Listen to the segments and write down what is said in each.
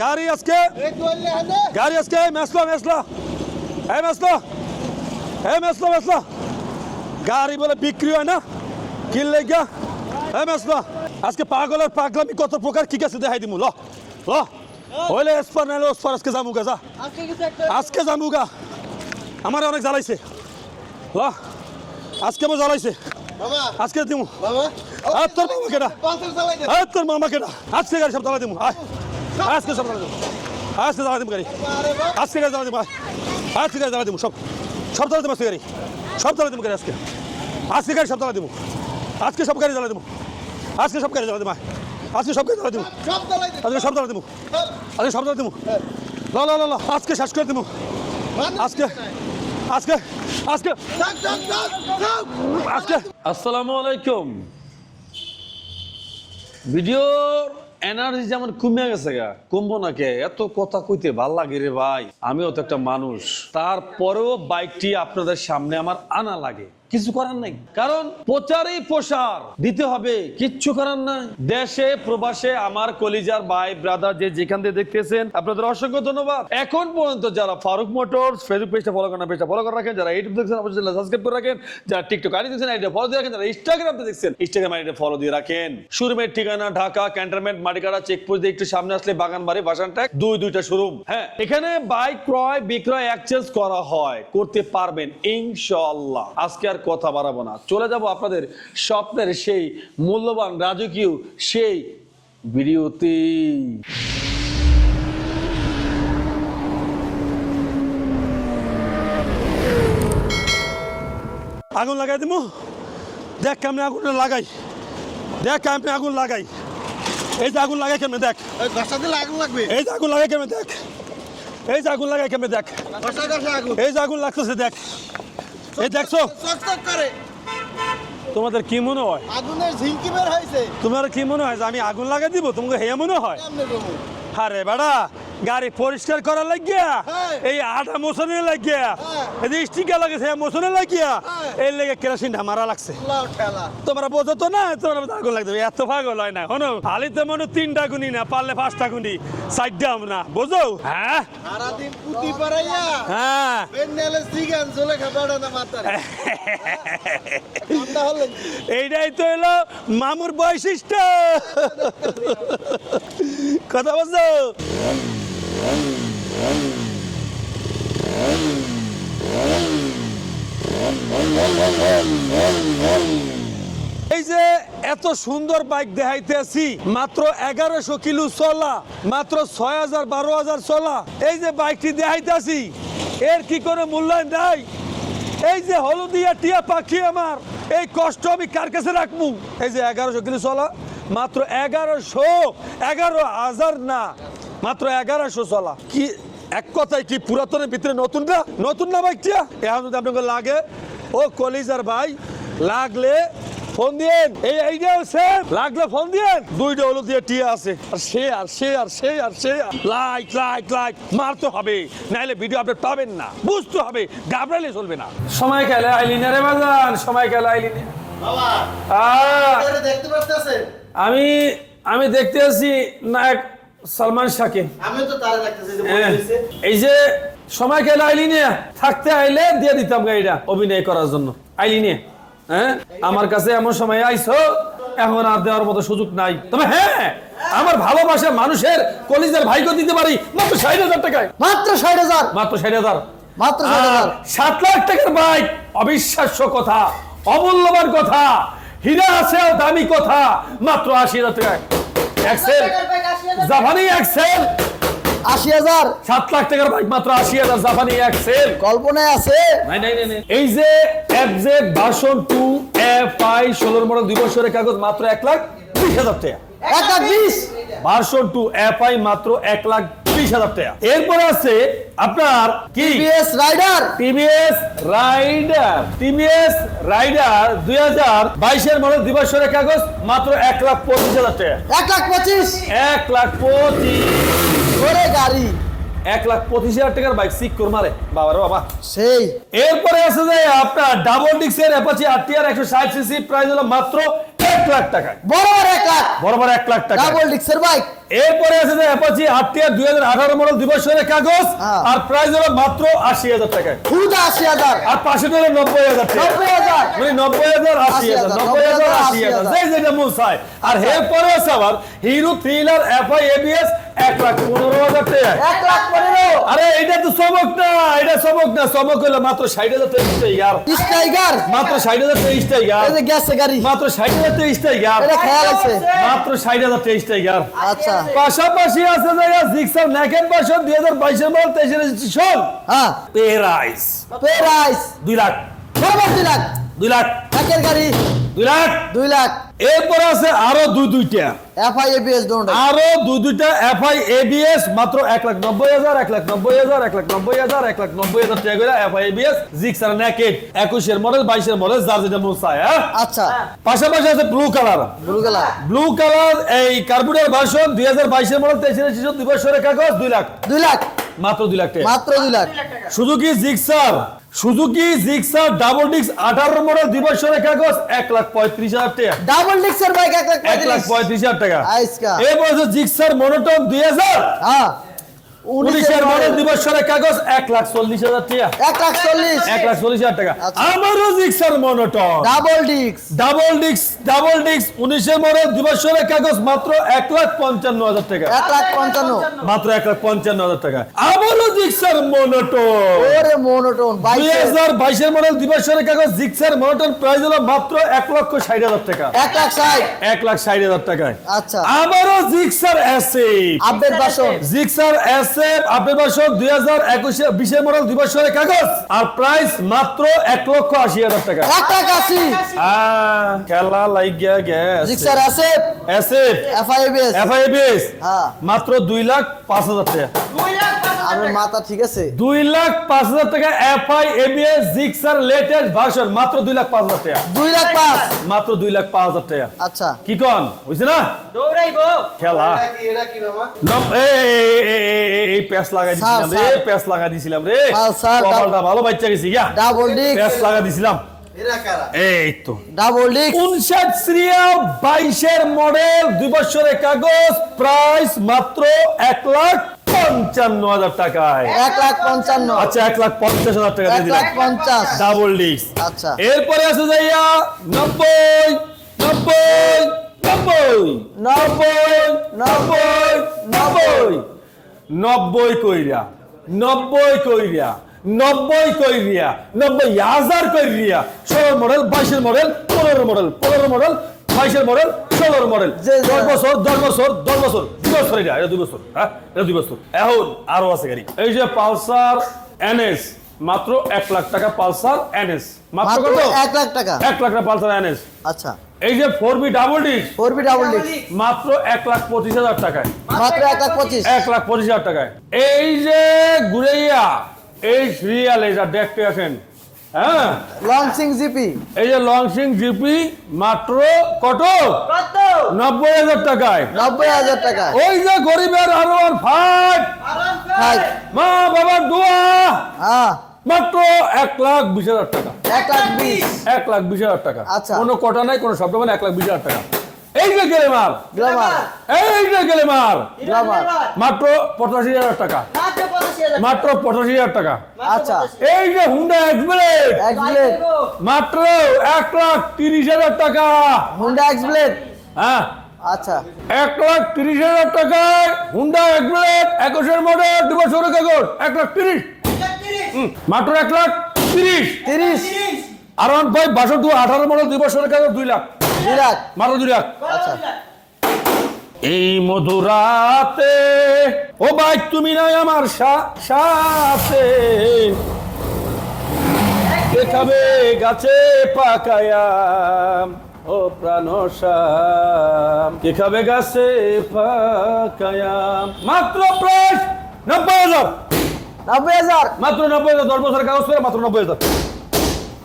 গাড়ি আজকে গাড়ি আজকে এই মেসলো মেসলো এই মেসলো এই মেসলো মেসলো। গাড়ি বলে বিক্রি হয় না কিনলে গিয়া এই মেসলো। আজকে পাগলের পাগলামি কত প্রকার কি আছে দেখাই দিমু ল ল। হইলে এসপার নাইলে ওসপার আজকে যামুগা যা। আজকে যামুগা আমার অনেক জ্বালাইছে। ল আজকে আমার জ্বালাইছে। আজকে দিমু। আর তোর মামা চালাই আর তোর মামা কেডা? আজকে গাড়ি সব জ্বালাই দিমু আয়। আজকে সব আজকে জ্বালাই দিমু গাড়ি। আজকে গাড়ি আয়। আজকে গাড়ি জ্বালাই দিমু সব। সব জ্বালাই দিমু আজকে গাড়ি। সব জ্বালাই দিমু গাড়ি আজকে। আজকে গাড়ি সব জ্বালাই দিমু আজকে সব গাড়ি জ্বালাই দিমু আজকে সব গাড়ি জ্বালাই দিমু আয়। আজকে সব গাড়ি জ্বালাই দিমু সব চালাই দে আজকে সব জ্বালাই দিমু আজকে সব জ্বালাই দিমু ল ল ল ল আজকে শেষ করে দিমু আজকে আজকে আজকে। আজকে। আসসালামু আলাইকুম। ভিডিওর এনার্জি যেমন কমে গেছে গা, কমবো না কে? এত কথা কইতে ভালো লাগে রে ভাই। আমিও তো একটা মানুষ। তারপরেও বাইকটি আপনাদের সামনে আমার আনা লাগে। কিছু করার নাই। কারণ প্রচারই প্রসার। দিতে হবে, কিচ্ছু করার নাই। দেশে, প্রবাসে আমার কলিজার ভাই ব্রাদার যে যেখান থেকে দেখতেছেন, আপনাদের অসংখ্য ধন্যবাদ। এখন পর্যন্ত যারা ফারুক মোটরস, ফেসবুক পেজটা ফলো করেন পেজটা ফলো করে রাখেন। যারা ইউটিউব দেখছেন, অবশ্যই সাবস্ক্রাইব করে রাখেন। যারা টিকটক আইডি দেখছেন আইডি ফলো দিয়ে রাখেন। যারা ইনস্টাগ্রাম দেখছেন ইনস্টাগ্রাম আইডি ফলো দিয়ে রাখেন। শোরুমের ঠিকানা ঢাকা, ক্যান্টনমেন্ট মাটিকাটা চেকপোস্ট দিয়ে একটু সামনে আসলে বাগানবাড়ি, বাসান ট্যাগ, দুই, দুইটা শোরুম। হ্যাঁ এখানে বাইক ক্রয়, বিক্রয় এক্সচেঞ্জ করা হয়। করতে পারবেন, ইনশাআল্লাহ। আজকে আর কথা বাড়াবো না। চলে যাব আপনাদের স্বপ্নের সেই মূল্যবান রাজকীয় সেই ভিডিওতে। আগুন লাগাই দিমু? দেখ কেমনে আগুন লাগাই। দেখ কেমনে আগুন লাগাই। এই যে আগুন লাগাই কেমনে দেখ। এই যে আগুন লাগাই কেমনে দেখ। এই যে আগুন লাগাই কেমনে দেখ। এই যে আগুন লাগতেছে দেখ। এই দেখছ? করে। তোমাদের কি মনে হয়? আগুনের ঝিঙ্কি বের হয়েছে। তোমার কি মনে হয় যে আমি আগুন লাগাই দিব? তোমাকে হেয়া মনে হয়? আরে বেড়া গাড়ি পরিষ্কার করার লাগিয়া হ্যাঁ। এই আটা মোছনের লাগিয়া হ্যাঁ। এই যে স্টিকার লাগে সে মোছনের লাগিয়া হ্যাঁ। এই লেগে কেরাসিনটা মারা লাগছে। তোমরা বোঝো তো না তোমরা আগুন লাগবে এত পাগল হয় না হনো খালি তো মনে তিনটা গুনি না পারলে পাঁচটা গুনি সাইডটা না বোঝো? হ্যাঁ? সারাদিন পুতি পারাইয়া হ্যাঁ। বেন্নেলে সিগান চলে খাবাড়া না মাতারে? এইটাই তো এলো মামুর বৈশিষ্ট্য। কথা বলছো? এই যে এত সুন্দর বাইক দেখাইতেছি মাত্র এগারোশো কিলো চলা, মাত্র ছয় হাজার, বারো হাজার চলা। এই যে বাইকটি দেখাইতেছি এর কি কোনো মূল্যায়ন নাই? এই যে হলুদিয়া টিয়া পাখি আমার, এই কষ্ট আমি কার কাছে রাখব? এই যে এগারোশো কিলো চলা, মাত্র এগারোশো, এগারো হাজার না, মাত্র এগারোশো চলা। কি, এক কথায় কি পুরাতনের ভিতরে নতুন না? নতুন না বাইকটা? এখন যদি আপনাকে লাগে ও কলিজার ভাই লাগলে ফোন দিয়েন। এই এইটাও সেম লাগলে ফোন দিয়েন। দুইটা হলো দিয়ে টিয়া আছে। আর সে আর সে আর সে আর সে লাইক লাইক লাইক মারতে হবে। নাইলে ভিডিও আপডেট পাবেন না। বুঝতে হবে ঘাবড়াইলে চলবে না। সময় খেলে আইলিনে রে বাজান সময় খেলে আইলিনে। আমি আমি দেখতে আছি নায়ক সালমান শাহকে আমি তো তারে দেখতেছি হ্যাঁ, এই যে সময় খেলে আইলিনে থাকতে আইলে দিয়ে দিতাম গাড়িটা অভিনয় করার জন্য। আইলিনে হ্যাঁ? আমার কাছে এমন সময় আইছো এখন আর দেওয়ার মতো সুযোগ নাই। তবে হ্যাঁ আমার ভালোবাসা মানুষের কলিজের ভাইকে দিতে পারি মাত্র ষাট হাজার টাকায়। মাত্র ষাট হাজার? মাত্র ষাট হাজার। মাত্র সাত লাখ টাকার বাইক অবিশ্বাস্য কথা অমূল্যবান কথা হীরা আছে দামি কথা মাত্র আশি হাজার টাকায়। এক্সেল জাপানি এক্সেল আশি হাজার। সাত লাখ টাকার বাইক মাত্র আশি হাজার জাপানি এক্সেল কল্পনায় আছে। এই যে FZ version two F I ষোলোর মডেল দুই বছরের কাগজ মাত্র এক লাখ বিশ হাজার টাকা। এক লাখ বিশ? ভার্সন টু এফ আই মাত্র এক লাখ বিশ হাজার টাকা। এরপরে আছে আপনার কি? TVS Raider TVS Raider TVS Raider দুই হাজার বাইশের মডেল দুই বছরের কাগজ মাত্র এক লাখ পঁচিশ হাজার টাকা। এক লাখ পঁচিশ? এক লাখ পঁচিশ। গাড়ি। এক লাখ পঁচিশ হাজার টাকার বাইক সিক মারে। বাবা রে বাবা। সেই। এরপরে আছে যে আপনার ডাবল ডিক্সের অ্যাপাচি আরটিআর একশো ষাট সিসি প্রাইস হলো মাত্র এক লাখ টাকায়। বরাবর এক লাখ। বরাবর এক লাখ টাকা ডাবল ডিক্সের বাইক এরপরে আছে যে অ্যাপাচি আরটিআর দুই হাজার আঠারো মডেল দিবসের কাগজ হ্যাঁ। আর প্রাইস হলো মাত্র আশি হাজার টাকায়। খুদ আশি হাজার। আর পাশে হলো নব্বই হাজার টাকা। মানে নব্বই হাজার আশি হাজার নব্বই হাজার আশি হাজার। যে যেটা মন চায় আর এরপরে আছে আবার হিরো থ্রিলার এফআই এবিএস এক লাখ পনেরো হাজার টাকা। এক লাখ পনেরো। আরে এটা তো চমক না এটা চমক না চমক হলো মাত্র ষাট হাজার তেইশ টাইগার টাইগার মাত্র ষাট হাজার তেইশ টাইগার গেছে গাড়ি। মাত্র ষাট হাজার তেইশ টাইগার খেয়াল আছে। মাত্র ষাট হাজার তেইশ টাইগার আচ্ছা। পাশাপাশি আছে জায়গা জিক্সার নেকেট ভার্সন দুই হাজার বাইশের মডেল তেইশের রেজিস্ট্রেশন হ্যাঁ। পেরাইস প্রাইস দুই লাখ। বরাবর দুই লাখ। দুই লাখ। একের গাড়ি। দুই লাখ। দুই লাখ। এরপর আছে আরও দুই দুইটা। এফআই এবিএস আরও দুই দুইটা এফআই এবিএস মাত্র এক লাখ নব্বই হাজার এক লাখ নব্বই হাজার এক লাখ নব্বই হাজার এক লাখ নব্বই হাজার টাকা করে এফআই এবিএস জিক্সার নেকেট একুশের মডেল বাইশের মডেল যার যেটা মন চায় হ্যাঁ? আচ্ছা। পাশাপাশি আছে blue colour blue colour blue colour এই কার্বুনের ভার্সন দুই হাজার বাইশের মডেল তেইশের শিশু দুই বছরের কাগজ দুই লাখ। দুই লাখ। মাত্র দুই লাখ টাকা। মাত্র দুই lakh. Suzuki Gixxer Suzuki Gixxer double disc আঠারো মডেল দুই বছরের কাগজ এক লাখ পঁয়ত্রিশ হাজার টাকা। ডাবল ডিক্সের বাইক এক লাখ এক লাখ পঁয়ত্রিশ। হাজার টাকা। এরপর জিক্সার মনোটন দুই হাজার। হ্যাঁ। উনিশের কাগজ এক লাখ চল্লিশ হাজার টাকা। এক লাখ চল্লিশ। এক লাখ চল্লিশ হাজার টাকা। আমারও জিক্সার মনোটন। ডাবল ডিক্স। ডাবল ডিস্ক ডাবল ডিস্ক উনিশের মডেল দুই বছরের কাগজ মাত্র এক লাখ পঞ্চান্ন হাজার টাকা। এক লাখ পঞ্চান্ন। মাত্র এক লাখ পঞ্চান্ন হাজার টাকা। আবারও জিক্সার মনোটন। ওরে মোনোটোন দুই হাজার বাইশের মডেল দিবসের কাগজ জিক্সার মনোটন প্রাইস হলো মাত্র এক লক্ষ ষাট হাজার টাকা। এক লাখ ষাট। এক লাখ ষাট হাজার টাকায়। আচ্ছা। আবারও জিক্সার আপডেট বাসন। জিক্সার দুই হাজার একুশে বিশের মডেল দুই বছরের কাগজ। আর প্রাইস মাত্র এক লক্ষ আশি হাজার টাকা। এক লাখ আশি। খেলা লাগিয়া গেছে। জিক্সার এসএফ এফআই এফআইবিএস হ্যাঁ। মাত্র দুই লাখ পাঁচ হাজার টাকা। আমার মাথা ঠিক আছে। দুই লাখ পাঁচ হাজার টাকা FI ABS Gixxer latest version মাত্র দুই লাখ পাঁচ হাজার টাকা। দুই লাখ পাঁচ? মাত্র দুই লাখ পাঁচ হাজার টাকা। আচ্ছা। কি কন বুঝছে না? খেলা। মামা নম- এই, লাগাই দিছিলাম রে স্যার। প্যাচ লাগা দিছিলাম রে। ভালো বাচ্চা গেছি ইয়া। ডাবল ডিক্স প্যাচ লাগা দিছিলাম। এই তো। ডাবল উনষাট বাইশের মডেল দুই বছরের কাগজ প্রাইস মাত্র এক লাখ পঞ্চান্ন হাজার টাকায়। এক লাখ পঞ্চান্ন। আচ্ছা এক লাখ পঞ্চাশ হাজার টাকা এক লাখ পঞ্চাশ। ডাবল ডিস্ক আচ্ছা। এরপরে আছে যাইয়া নব্বই নব্বই নব্বই। নব্বই নব্বই নব্বই। নব্বই কইরা নব্বই কইরা নব্বই কইরিয়া নব্বই হাজার কইরিয়া ষোলো মডেল বাইশের মডেল পনেরো মডেল পনেরো মডেল বাইশের মডেল ষোলোর মডেল। যে- দশ বছর দশ বছর দশ বছর দুই বছর এটা এটা দুই বছর হ্যাঁ? এটা দুই বছর। এখন আরও আছে গাড়ি। এই যে পালসার এনএস মাত্র এক লাখ টাকা পালসার এনএস। মাত্র কত? এক লাখ টাকা। এক লাখ টাকা পালসার এনএস। আচ্ছা। এই যে four B double disc four B double ডিক্স মাত্র এক লাখ পঁচিশ হাজার টাকায়। মাত্র এক লাখ পঁচিশ। এক লাখ পঁচিশ হাজার টাকায়। এই যে ঘুরেইয়া এই সিরিয়াল এটা দেখতে আছেন। হ্যাঁ। Launching GP. এই যে লংসিং জিপি মাত্র কত? নব্বই হাজার টাকায়। নব্বই হাজার টাকা ওই যে গরিবের আরও আর ফাইভ মা বাবার দোয়া। হ্যাঁ। মাত্র এক লাখ বিশ হাজার টাকা। এক লাখ বিশ। এক লাখ বিশ হাজার টাকা। আচ্ছা। কোনো কটা নাই কোনো শব্দ মানে এক লাখ বিশ হাজার টাকা। এই যে গেলে মার গ্লামার। এই যে গেলে মার গ্লামার। মাত্র পঁচাশি হাজার টাকা। মাত্র পঁচাশি হাজার টাকা। আচ্ছা। এই যে হুন্ডা এক্সপ্লেট এক্স ব্লেড মাত্র এক লাখ তিরিশ হাজার টাকা। হুন্ডা এক্স ব্লেড হ্যাঁ। আচ্ছা। এক লাখ তিরিশ হাজার টাকায় হুন্ডা এক্সপ্লেট একুশের মডেল দু বছরের কাগজ। এক লাখ তিরিশ। হুম, মাত্র এক লাখ তিরিশ। তিরিশ। আর ওয়ান ফাইভ বাষট্টি আঠারো মডেল দুই বছরের কাগজ দুই লাখ। দুই লাখ। মাত্র দুই লাখ। আচ্ছা এই মধুরাতে ও ভাই তুমি নাই আমার সা- সাথে। দেখাবে গাছে পাকায়াম? ও প্রাণ শ্যাম কে খাবে গাছে পাকায়াম? মাত্র প্রায় নব্বই হাজার। নব্বই হাজার। মাত্র নব্বই হাজার দশ বছরের কাগজ করে মাত্র নব্বই হাজার।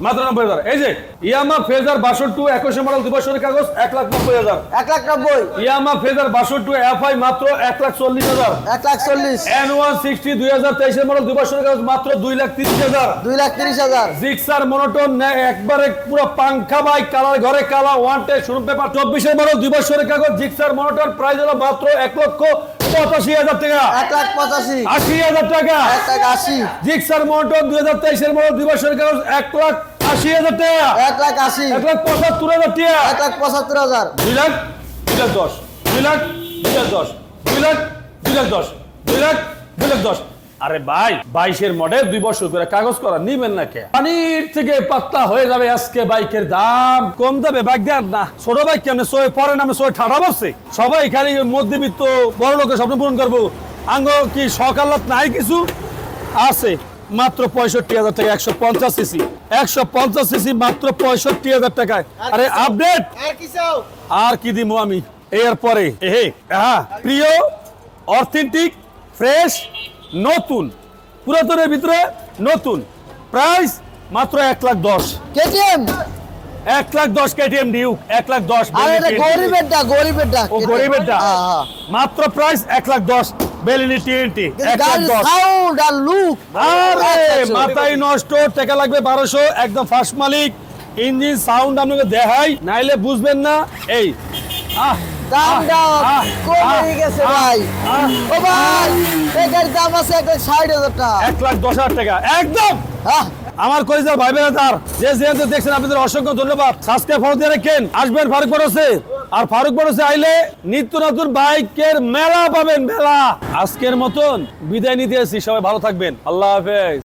মাত্র নব্বই হাজার। এই যে ইয়ামা ফেজার বাষট্টি একুশে মডেল দুই বছরের কাগজ এক লাখ নব্বই হাজার। এক লাখ নব্বই। ইয়ামা ফেজার বাষট্টি এফআই মাত্র এক লাখ চল্লিশ হাজার। এক লাখ চল্লিশ। এন ওয়ান সিক্সটি দুই হাজার তেইশের মডেল দুই বছরের কাগজ মাত্র দুই লাখ তিরিশ হাজার। দুই লাখ তিরিশ হাজার। জিক্সার মনোটন একবারে পুরো পাংখা বাইক কালার ঘরে কালা ওয়ান টে শোরুম পেপার চব্বিশের মডেল দুই বছরের কাগজ জিক্সার মনোটন প্রাইস হলো মাত্র এক লক্ষ পঁচাশি হাজার টাকা। এক লাখ পঁচাশি। আশি হাজার টাকা। এক লাখ আশি। জিক্সার মনোটন দুই হাজার তেইশের মডেল দুই বছরের কাগজ এক লাখ আশি হাজার টাকা। এক লাখ আশি। এক লাখ পঁচাত্তর হাজার টাকা। এক লাখ পঁচাত্তর হাজার। দুই লাখ দুই লাখ দশ। দুই লাখ দুই লাখ দশ। দুই লাখ দুই লাখ দশ। দুই লাখ দুই লাখ দশ। আরে ভাই বাইশের মডেল দুই বছর করে কাগজ করা নিবেন না কে? পানির থেকে পাতলা হয়ে যাবে আজকে বাইকের দাম। কম যাবে বাইক দেন না। ছোট বাইক কেমনে সোয়ে পরে নামে সোয়ে ঠাড়া বসছে সবাই খালি মধ্যবিত্ত বড় লোকের স্বপ্ন পূরণ করব। আঙ্গ কি সকালত নাই কিছু? আছে মাত্র পঁয়ষট্টি হাজার টাকা একশো পঞ্চাশ সিসি। একশো পঞ্চাশ সিসি মাত্র পঁয়ষট্টি হাজার টাকায়। আরে আপডেট! আর কি দিব আমি? এরপরে এহে হ্যাঁ প্রিয় অথেন্টিক ফ্রেশ নতুন। পুরাতনের ভিতরে নতুন। প্রাইস মাত্র এক লাখ দশ। কেটিএম? এক লাখ দশ কেটিএম ডিউ এক লাখ দশ আর এটা গরিবেরটা গরিবেরটা ও গরিবেরটা হ্যাঁ, হ্যাঁ। মাত্র প্রাইস এক লাখ দশ বেলিনি টিএনটি এক লাখ দশ। লুক আরে মাথায় নষ্ট টাকা লাগবে বারোশো একদম ফার্স্ট মালিক। ইঞ্জিন সাউন্ড আপনাকে দেখাই নাইলে বুঝবেন না। এই আহ। দামটা আহ, কমে গেছে ভাই। ও ভাই এটার দাম আছে এক ষাট হাজার টাকা। এক লাখ দশ হাজার টাকা। একদম! হ্যাঁ আমার কলিজার ভাই তার যে যেহেতু দেখছেন আপনাদের অসংখ্য ধন্যবাদ। সাবস্ক্রাইব ফলো দিয়ে রাখেন। আসবেন ফারুক বড়সে আর ফারুক বড়সে আইলে নিত্য নতুন বাইকের মেলা পাবেন মেলা। আজকের মতন বিদায় নিতে এসেছি। সবাই ভালো থাকবেন। আল্লাহ হাফেজ।